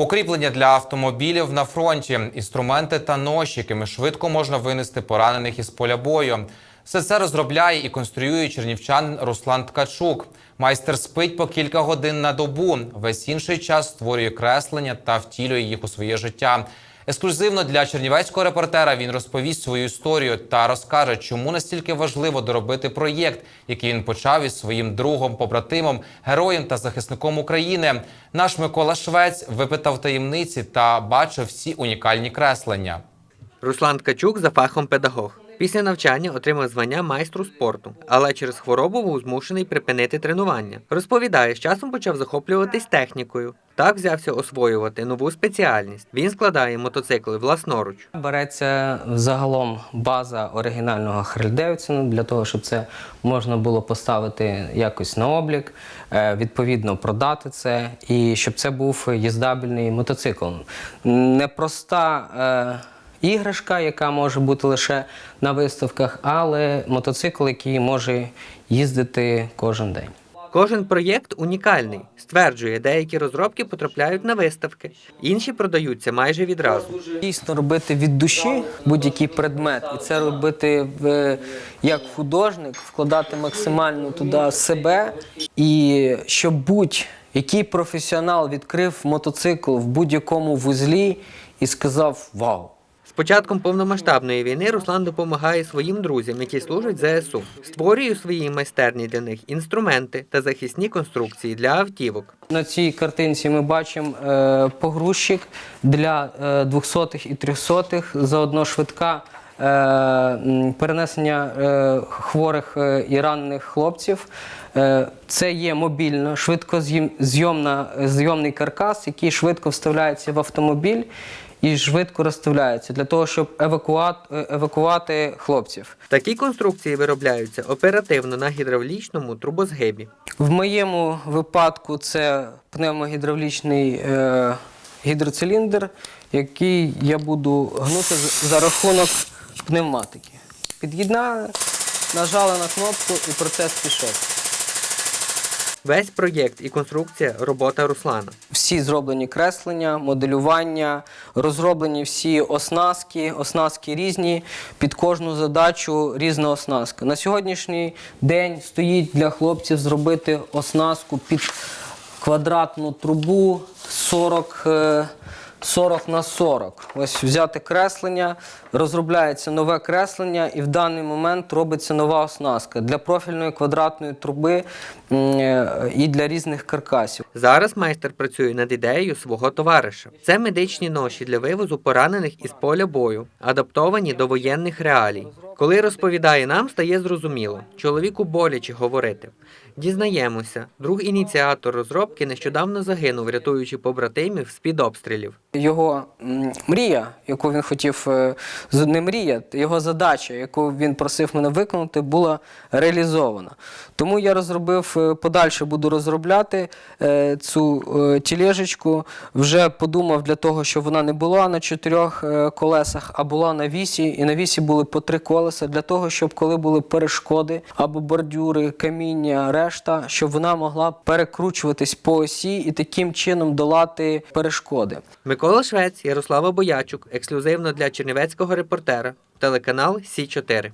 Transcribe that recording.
Укріплення для автомобілів на фронті, інструменти та ноші, якими швидко можна винести поранених із поля бою. Все це розробляє і конструює чернівчанин Руслан Ткачук. Майстер спить по кілька годин на добу. Весь інший час створює креслення та втілює їх у своє життя. Ексклюзивно для чернівецького репортера він розповість свою історію та розкаже, чому настільки важливо доробити проєкт, який він почав із своїм другом, побратимом, героєм та захисником України. Наш Микола Швець випитав таємниці та бачив всі унікальні креслення. Руслан Ткачук за фахом педагог. Після навчання отримав звання майстру спорту, але через хворобу був змушений припинити тренування. Розповідає, з часом почав захоплюватись технікою. Так взявся освоювати нову спеціальність. Він складає мотоцикли власноруч. Береться загалом база оригінального Харлі Девідсона для того, щоб це можна було поставити якось на облік, е, відповідно продати це, і щоб це був їздабельний мотоцикл. Непроста е, іграшка, яка може бути лише на виставках, але мотоцикл, який може їздити кожен день. Кожен проєкт унікальний. Стверджує, деякі розробки потрапляють на виставки, інші продаються майже відразу. Дійсно робити від душі будь-який предмет, і це робити в, як художник, вкладати максимально туди себе, і щоб будь-який професіонал відкрив мотоцикл в будь-якому вузлі і сказав Вау! З початком повномасштабної війни Руслан допомагає своїм друзям, які служать ЗСУ. Створює у своїй майстерні для них інструменти та захисні конструкції для автівок. На цій картинці ми бачимо е, погрузчик для е, 200-х і 300-х, заодно швидка е, перенесення е, хворих е, і ранених хлопців. Е, це є мобільно, швидкозйомна, зйомний каркас, який швидко вставляється в автомобіль і швидко розставляється для того, щоб евакуат, е, евакувати хлопців. Такі конструкції виробляються оперативно на гідравлічному трубозгибі. В моєму випадку це пневмогідравлічний е, гідроциліндр, який я буду гнути за рахунок пневматики. Під'єднали, нажали на кнопку і процес пішов. Весь проєкт і конструкція робота Руслана. Всі зроблені креслення, моделювання, розроблені всі оснастки, оснастки різні, під кожну задачу різна оснастка. На сьогоднішній день стоїть для хлопців зробити оснастку під квадратну трубу 40, е, 40 на 40. Ось взяти креслення, розробляється нове креслення, і в даний момент робиться нова оснастка для профільної квадратної труби е, і для різних каркасів. Зараз майстер працює над ідеєю свого товариша. Це медичні ноші для вивозу поранених із поля бою, адаптовані до воєнних реалій. Коли розповідає нам, стає зрозуміло. Чоловіку боляче говорити. Дізнаємося, друг ініціатор розробки нещодавно загинув, рятуючи побратимів з-під обстрілів. Його мрія, яку він хотів е, не мрія, його задача, яку він просив мене виконати, була реалізована. Тому я розробив е, подальше буду розробляти е, цю тілежечку. Вже подумав для того, щоб вона не була на чотирьох колесах, а була на вісі. І на вісі були по три колеса для того, щоб коли були перешкоди або бордюри, каміння, решта, щоб вона могла перекручуватись по осі і таким чином долати перешкоди. Микола Швець, Ярослава Боячук, ексклюзивно для чернівецького репортера, телеканал Сі 4